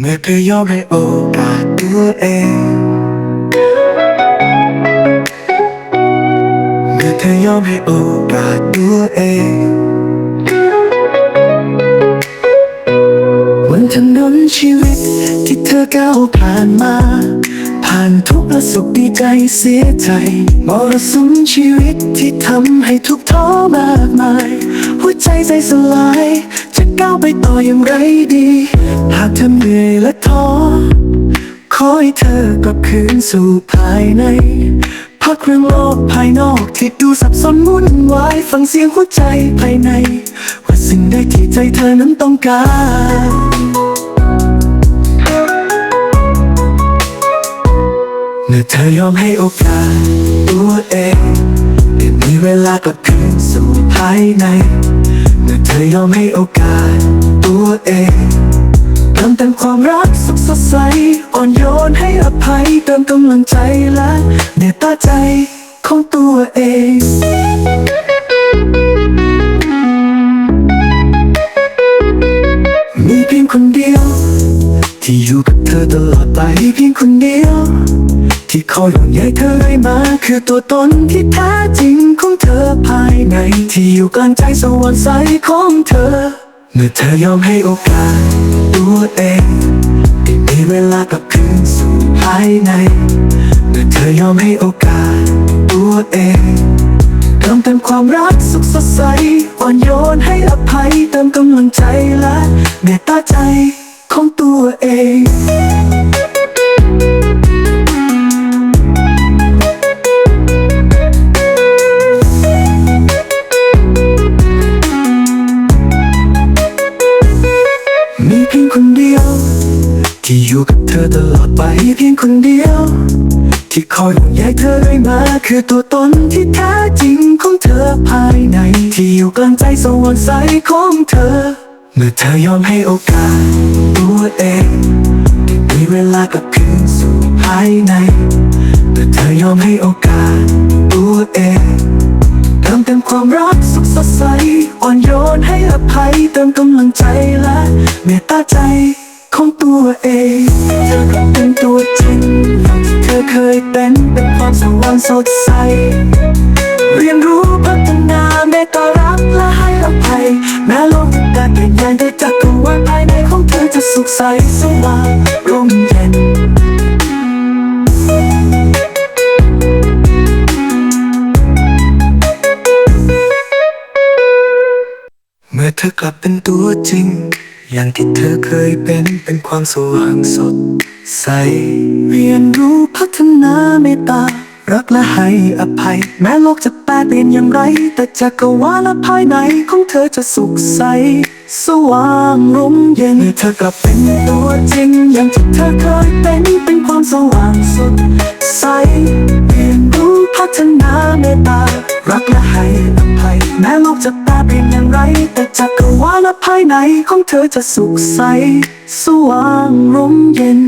เมื่อเธอยอมให้โอกาสตัวเอง เมื่อเธอยอมให้โอกาสตัวเองบนถนนชีวิตที่เธอก้าวผ่านมา ผ่านทุกข์และสุขดีใจเสียใจมรสุมชีวิตที่ทำให้ทุกท้อมากมาย หัวใจใจสลาย ไปต่ออย่างไรดี หากเธอเหนื่อยและท้อ ขอให้เธอกลับคืนสู่ภายใน พักเรื่องโลกภายนอกที่ดูสับสนวุ่นวาย ฟังเสียงหัวใจภายใน ว่าสิ่งใดที่ใจเธอนั้นต้องการเมื่อเธอยอมให้โอกาสตัวเองได้มีเวลากลับคืนสู่ภายใน ธอยอมให้โอกาสตัวเองเติมเต็มความรักสุขสดใส อ่อนโยนให้อภัยเติมกำลังใจและเมตตาใจของตัวเองมีเพียงคนเดียว ที่อยู่กับ อตลอดไปเพียงคนเดียว ที่คอยห่วงใยเธอเรื่อยมา คือตัวตนที่แท้จริงของเธอภายในที่อยู่กลางใจสว่างใสของเธอ เมื่อเธอยอมให้โอกาสตัวเองได้มีเวลากลับคืนสู่ภายใน เมื่อเธอยอมให้โอกาสตัวเองเติมเต็มความรักสุขสดใสอ่อนโยนให้อภัยเติมกำลังใจและเมตตาใจ อตลอดไปมีเพียงคนเดียว ที่คอยห่วงใยเธอเรื่อยมา คือตัวตนที่แท้จริงของเธอภายใน ที่อยู่กลางใจสว่างใสของเธอ เมื่อเธอยอมให้โอกาสตัวเองมีเวลากลับคืนสู่ภายในเมื่อเธอยอมให้โอกาสตัวเองเติมเต็มความรักสุขสดใสอ่อนโยนให้อภัยเติมกำลังใจและเมตตาใจ ตัวเอง เธอก็เป็นตัวจริง เธอเคยเป็นเป็นความสว่างสดใส เรียนรู้พัฒนาเมตตารักและให้อภัย แม้โลกจะแต่เปลี่ยนแปลงแต่จักรวาลภายในของเธอจะสุขใสสว่างร่มเย็นเมื่อเธอกลับเป็นตัวจริง อย่างที่เธอเคยเป็นเป็นความสว่างสดใส เรียนรู้พัฒนาเมตตา รักและให้อภัย แม้โลกจะแปรเปลี่ยนอย่างไร แต่จักรวาลภายในของเธอจะสุขใส สว่างร่มเย็นเมื่อเธอกลับเป็นตัวจริง อย่างที่เธอเคยเป็นเป็นความสว่างสดใส เรียนรู้พัฒนาเมตตา รักและให้อภัย แม้โลกจะแปรเปลี่ยนอย่างไร แต่จักรวาลภายในของเธอจะสุขใส สว่างร่มเย็น